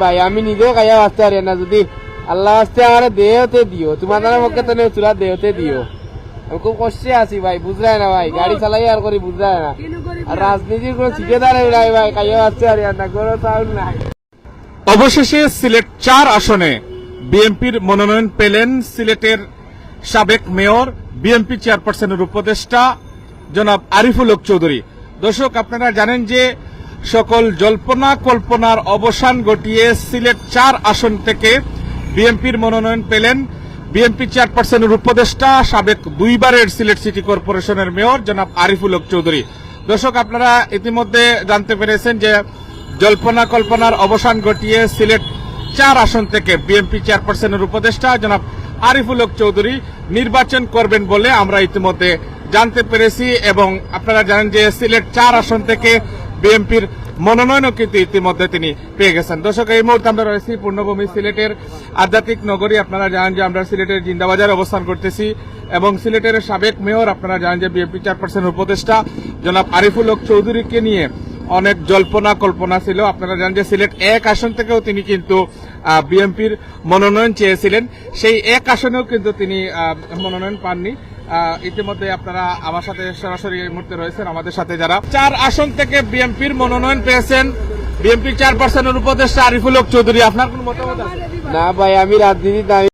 ভাই, আমি পারি না, যদি আল্লাহ আসতে আমার দেহতে দিও, তোমার দ্বারা তো নেই, চুলা দেহতে দিও। আমি খুব কষ্টে আছি ভাই বুঝরায় না ভাই, গাড়ি চালাই আর করি বুঝরায় না। আর রাজনীতির কোনো ভাই পারি না, কোনো নাই। অবশেষে সিলেট চার আসনে বিএনপির মনোনয়ন পেলেন সিলেটের সাবেক মেয়র, বিএনপি চেয়ারপারসনের উপদেষ্টা জনাব আরিফুল হক চৌধুরী। দর্শক, আপনারা জানেন যে সকল জল্পনা কল্পনার অবসান ঘটিয়ে সিলেট চার আসন থেকে বিএনপির মনোনয়ন পেলেন বিএনপি চেয়ারপারসনের উপদেষ্টা সাবেক দুইবারের সিলেট সিটি কর্পোরেশনের মেয়র জনাব আরিফুল হক চৌধুরী। দর্শক, আপনারা ইতিমধ্যে জানতে পেরেছেন যে জল্পনা কল্পনার অবসান ঘটিয়ে সিলেট চার আসন থেকে বিএনপি চেয়ারপারসনের উপদেষ্টা জনাব আরিফুল হক চৌধুরী নির্বাচন করবেন বলে আমরা ইতিমধ্যে জানতে পেরেছি এবং আপনারা জানেন যে সিলেট চার আসন থেকে বিএনপির মনোনয়নও কিন্তু ইতিমধ্যে তিনি পেয়ে গেছেন। দর্শক, এই মুহূর্তে আমরা রয়েছি পূর্ণভূমি সিলেটের আধ্যাত্মিক নগরী। আপনারা জানেন যে আমরা সিলেটের জিন্দাবাজার অবস্থান করতেছি এবং সিলেটের সাবেক মেয়র আপনারা জানেন যে বিএনপি চেয়ারপারসনের উপদেষ্টা জনাব আরিফুল হক চৌধুরীকে নিয়ে অনেক জল্পনা কল্পনা ছিল। আপনারা জানেন যে সিলেট এক আসন থেকেও তিনি কিন্তু বিএনপির মনোনয়ন চেয়েছিলেন। সেই এক আসনেও কিন্তু তিনি মনোনয়ন পাননি। ইতিমধ্যে আপনারা আমার সাথে সরাসরি এই মুহূর্তে রয়েছেন, আমাদের সাথে যারা। চার আসন থেকে বিএনপির মনোনয়ন পেয়েছেন। বিএনপি চেয়ারপারসনের উপদেষ্টা আরিফুল হক চৌধুরী, আপনার কোন মতামত না ভাই, আমি রাজনীতি